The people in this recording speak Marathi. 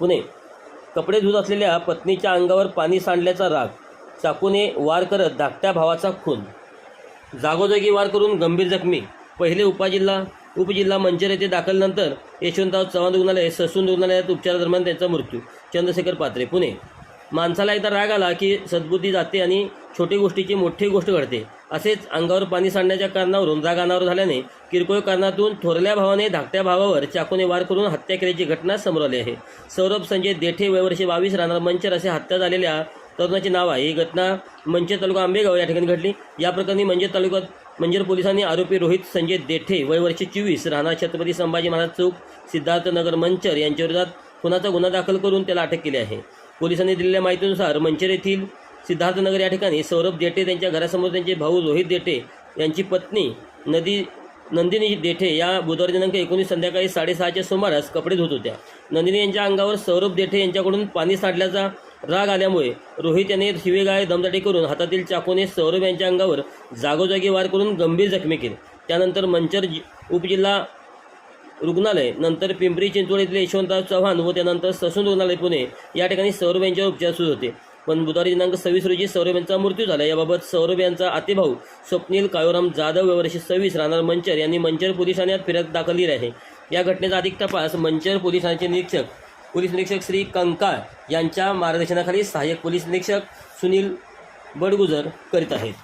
पुणे. कपडे धुत असलेल्या पत्नीच्या अंगावर पाणी सांडल्याचा राग. चाकूने वार करत धाकट्या भावाचा खून. जागोजागी वार करून गंभीर जखमी. पहिले उपजिल्हा उपजिल्हा मंचर येथे दाखलनंतर यशवंतराव चव्हाण रुग्णालय ससून रुग्णालयात उपचारादरम्यान त्यांचा मृत्यू. चंद्रशेखर पात्रे पुणे. माणसाला एकदा राग आला की सद्बुद्धी जाते आणि छोटी गोष्टीची मोठी गोष्ट घडते. असेच अंगावर पाणी सांडण्याच्या कारणावरून राग अनावर झाल्याने किरकोळ कारणातून थोरल्या भावाने धाकट्या भावावर चाकूने वार करून हत्या केल्याची घटना समोर आली आहे. सौरभ संजय देठे वयवर्षे बावीस राहणार मंचर असे हत्या झालेल्या तरुणाचे नाव आहे. ही घटना मंचर तालुका आंबेगाव या ठिकाणी घडली. या प्रकरणी मंजर तालुक्यात मंजर पोलिसांनी आरोपी रोहित संजय देठे वयवर्षे चोवीस राहणार छत्रपती संभाजी महाराज चौक सिद्धार्थनगर मंचर यांच्या विरोधात खुनाचा गुन्हा दाखल करून त्याला अटक केली आहे. पोलिसांनी दिलेल्या माहितीनुसार मंचर येथील सिद्धार्थनगर या ठिकाणी सौरभ देठे त्यांच्या घरासमोर त्यांचे भाऊ रोहित देठे यांची पत्नी नदी नंदिनी देठे या बुधवार दिनांक एकोणीस संध्याकाळी साडेसहाच्या सुमारास कपडे धुत होत्या. नंदिनी यांच्या अंगावर सौरभ देठे यांच्याकडून पाणी साठल्याचा राग आल्यामुळे रोहित याने शिवेगाळे दमदाटी करून हातातील चाकूने सौरभ यांच्या अंगावर जागोजागी वार करून गंभीर जखमी केले. त्यानंतर मंचर उपजिल्हा रुग्णालय नंतर पिंपरी चिंचवड येथील यशवंतराव चव्हाण व त्यानंतर ससून रुग्णालय पुणे या ठिकाणी सौरभ यांच्यावर उपचार सुरू होते. पण बुधवारी दिनांक सव्वीस रोजी सौरभ यांचा मृत्यू झाला. याबाबत सौरभ यांचा आतेभाऊ स्वप्नील कायोराम जाधव वर्षी सव्वीस राहणार मंचर यांनी मंचर पोलीस ठाण्यात फिर्याद दाखल केली आहे. या घटनेचा अधिक तपास मंचर पोलीस ठाण्याचे निरीक्षक पोलीस निरीक्षक श्री कंकाळ यांच्या मार्गदर्शनाखाली सहाय्यक पोलीस निरीक्षक सुनील बडगुजर करीत आहेत.